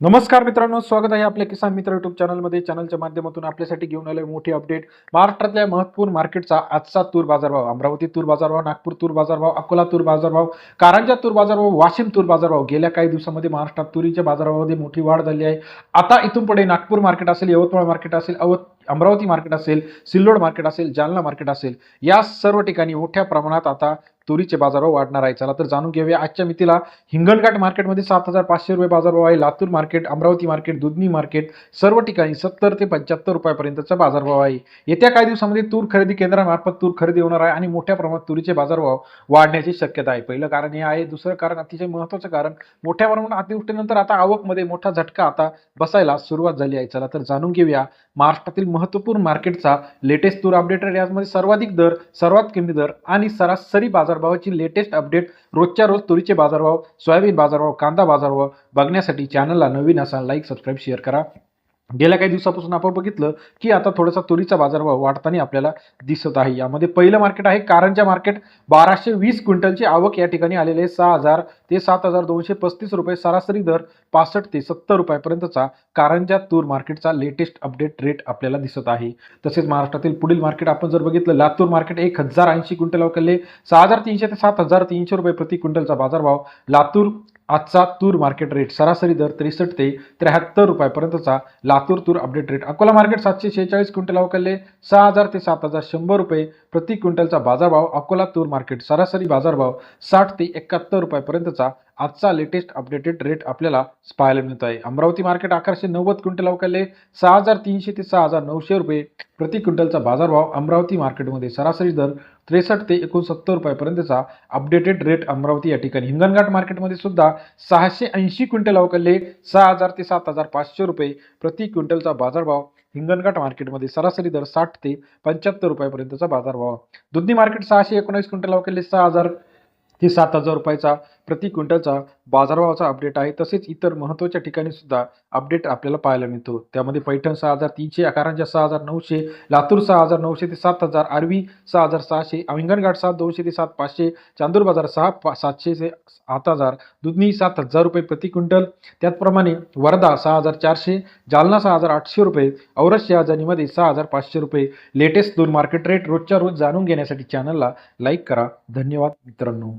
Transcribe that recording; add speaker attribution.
Speaker 1: नमस्कार मित्रांनो स्वागत आहे आपल्या किसान मित्र युट्यूब चॅनलमध्ये चॅनलच्या माध्यमातून आपल्यासाठी घेऊन आलोय मोठी अपडेट महाराष्ट्रातल्या महत्त्वपूर्ण मार्केटचा आजचा तूर बाजारभाव अमरावती तूर बाजारभाव नागपूर तूर बाजारभाव अकोला तूर बाजारभाव कारंजा तूर बाजारभाव वाशिम तूर बाजारभाव. गेल्या काही दिवसामध्ये महाराष्ट्रात तुरीच्या बाजारभावामध्ये मोठी वाढ झाली आहे. आता इथून पुढे नागपूर मार्केट असेल यवतमाळ मार्केट असेल अवत अमरावती मार्केट असेल सिल्लोड मार्केट असेल जालना मार्केट असेल या सर्व ठिकाणी मोठ्या प्रमाणात आता तुरीचे बाजारभाव वाढणार आहे. चला तर जाणून घेऊया आजच्या मितीला. हिंगणघाट मार्केटमध्ये सात हजार पाचशे रुपये बाजारभाव आहे. Latur market Amravati market Dudhni market सर्व ठिकाणी सत्तर ते पंच्याहत्तर रुपयापर्यंतचा बाजारभाव आहे. येत्या काही दिवसामध्ये तूर खरेदी केंद्रामार्फत तूर खरेदी होणार आहे आणि मोठ्या प्रमाणात तुरीचे बाजारभाव वाढण्याची शक्यता आहे. पहिलं कारण हे आहे. दुसरं कारण अतिशय महत्त्वाचं कारण मोठ्या प्रमाणात अतिवृष्टीनंतर आता आवकमध्ये मोठा झटका आता बसायला सुरुवात झाली आहे. चला तर जाणून घेऊया महाराष्ट्रातील महत्त्वपूर्ण मार्केटचा लेटेस्ट तूर अपडेटेड यामध्ये सर्वाधिक दर सर्वात कमी दर आणि सरासरी बाजार बाजारभावाची लेटेस्ट अपडेट रोजच्या रोज तुरीचे बाजारभाव सोयाबीन बाजारभाव कांदा बाजारभाव बघण्यासाठी चॅनलला नवीन असा लाईक सबस्क्राईब शेअर करा. गेल्या काही दिवसापासून आपण बघितलं की आता थोडासा तुरीचा बाजारभाव वाढताना आपल्याला दिसत आहे. यामध्ये पहिलं मार्केट आहे कारंजा मार्केट बाराशे वीस क्विंटलची आवक या ठिकाणी आलेली आहे. सहा हजार ते सात हजार दोनशे पस्तीस रुपये सरासरी दर पासष्ट ते सत्तर रुपयापर्यंतचा कारंजा तूर मार्केटचा लेटेस्ट अपडेट रेट आपल्याला दिसत आहे. तसेच महाराष्ट्रातील पुढील मार्केट आपण जर बघितलं लातूर मार्केट एक हजार ऐंशी क्विंटल अवकलले सहा हजार तीनशे ते सात हजार तीनशे रुपये प्रति क्विंटलचा बाजारभाव लातूर आजचा तूर मार्केट रेट सरासरी दर त्रेसष्ट ते त्र्याहत्तर रुपयापर्यंतचा लातूर तूर अपडेट रेट अकोला मार्केट सातशे शेहेचाळीस क्विंटल अवकलले. सहा हजार ते सात हजार शंभर रुपये प्रति क्विंटलचा बाजारभाव अकोला तूर मार्केट सरासरी बाजारभाव साठ ते एकाहत्तर रुपयापर्यंतचा आजचा लेटेस्ट अपडेटेड रेट आपल्याला पाहायला मिळत आहे. अमरावती मार्केट अकराशे नव्वद क्विंटल अवकाले सहा हजार तीनशे ते सहा हजार नऊशे रुपये प्रति क्विंटलचा बाजारभाव अमरावती मार्केटमध्ये सरासरी दर त्रेसष्ट ते एकोणसत्तर रुपयापर्यंतचा अपडेटेड रेट अमरावती या ठिकाणी. हिंगणघाट मार्केटमध्ये सुद्धा सहाशे ऐंशी क्विंटल अवकाले सहा हजार ते सात हजार पाचशे रुपये प्रति क्विंटलचा बाजारभाव हिंगणघाट मार्केटमध्ये सरासरी दर साठ ते पंच्याहत्तर रुपयापर्यंतचा बाजारभाव. दुधनी मार्केट सहाशे एकोणीस क्विंटल अवकाले सहा हजार ते सात हजार रुपयाचा प्रति क्विंटलचा बाजारभावाचा अपडेट आहे. तसेच इतर महत्त्वाच्या ठिकाणी सुद्धा अपडेट आपल्याला पाहायला मिळतो. त्यामध्ये पैठण सहा हजार तीनशे अकारांच्या सहा हजार नऊशे लातूर सहा हजार नऊशे ते सात हजार आर्वी सहा हजार सहाशे अविंगणघाट सात दोनशे ते सात पाचशे चांदूर बाजार सहा पा सातशे ते सात हजार दुधनी सात हजार रुपये प्रति क्विंटल. त्याचप्रमाणे वर्धा सहा हजार चारशे जालना सहा हजार आठशे रुपये औरत शहाजानीमध्ये सहा हजार पाचशे रुपये. लेटेस्ट दोन मार्केट रेट रोजच्या रोज जाणून घेण्यासाठी चॅनलला लाईक करा. धन्यवाद मित्रांनो.